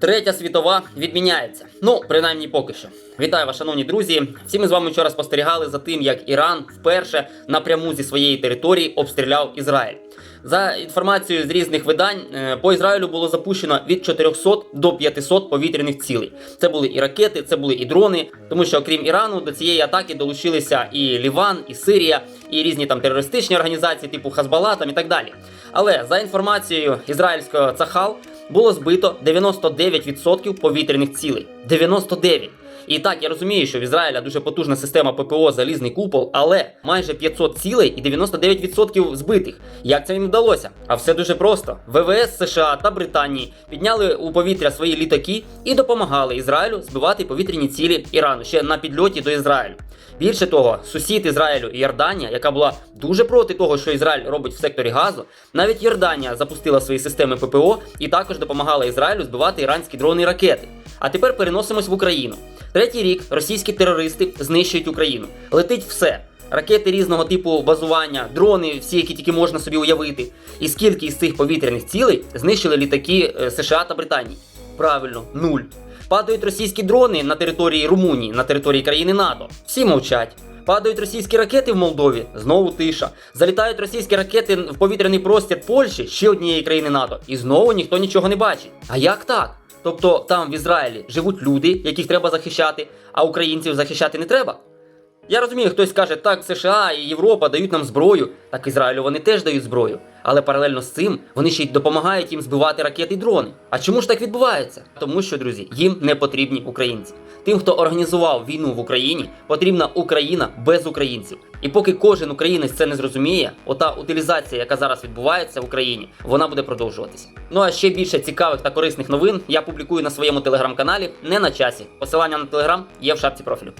Третя світова відміняється. Ну, принаймні поки що. Вітаю вас, шановні друзі. Всі ми з вами вчора спостерігали за тим, як Іран вперше напряму зі своєї території обстріляв Ізраїль. За інформацією з різних видань, е, по Ізраїлю було запущено від 400 до 500 повітряних цілей. Це були і ракети, це були і дрони, тому що окрім Ірану до цієї атаки долучилися і Ліван, і Сирія, і різні там терористичні організації, типу Хазбала там і так далі. Але за інформацією ізраїльського Цахал було збито 99% повітряних цілей. 99%. І так, я розумію, що в Ізраїля дуже потужна система ППО залізний купол, але майже 500 цілей і 99% збитих. Як це їм вдалося? А все дуже просто. ВВС США та Британії підняли у повітря свої літаки і допомагали Ізраїлю збивати повітряні цілі Ірану ще на підльоті до Ізраїлю. Більше того, сусід Ізраїлю Йорданія, яка була дуже проти того, що Ізраїль робить в секторі газу, навіть Йорданія запустила свої системи ППО і також допомагала Ізраїлю збивати іранські дрони і ракети. А тепер переносимось в Україну. Третій рік російські терористи знищують Україну. Летить все. Ракети різного типу базування, дрони, всі, які тільки можна собі уявити. І скільки із цих повітряних цілей знищили літаки е, США та Британії? Правильно, нуль. Падають російські дрони на території Румунії, на території країни НАТО. Всі мовчать. Падають російські ракети в Молдові, знову тиша. Залітають російські ракети в повітряний простір Польщі, ще однієї країни НАТО, і знову ніхто нічого не бачить. А як так? Тобто там в Ізраїлі живуть люди, яких треба захищати, а українців захищати не треба? Я розумію, хтось каже, так, США і Європа дають нам зброю, так Ізраїлю вони теж дають зброю. Але паралельно з цим вони ще й допомагають їм збивати ракети і дрони. А чому ж так відбувається? Тому що, друзі, їм не потрібні українці. Тим, хто організував війну в Україні, потрібна Україна без українців. І поки кожен українець це не зрозуміє, ота утилізація, яка зараз відбувається в Україні, вона буде продовжуватися. Ну а ще більше цікавих та корисних новин я публікую на своєму телеграм-каналі не на часі. Посилання на телеграм є в шапці профілю.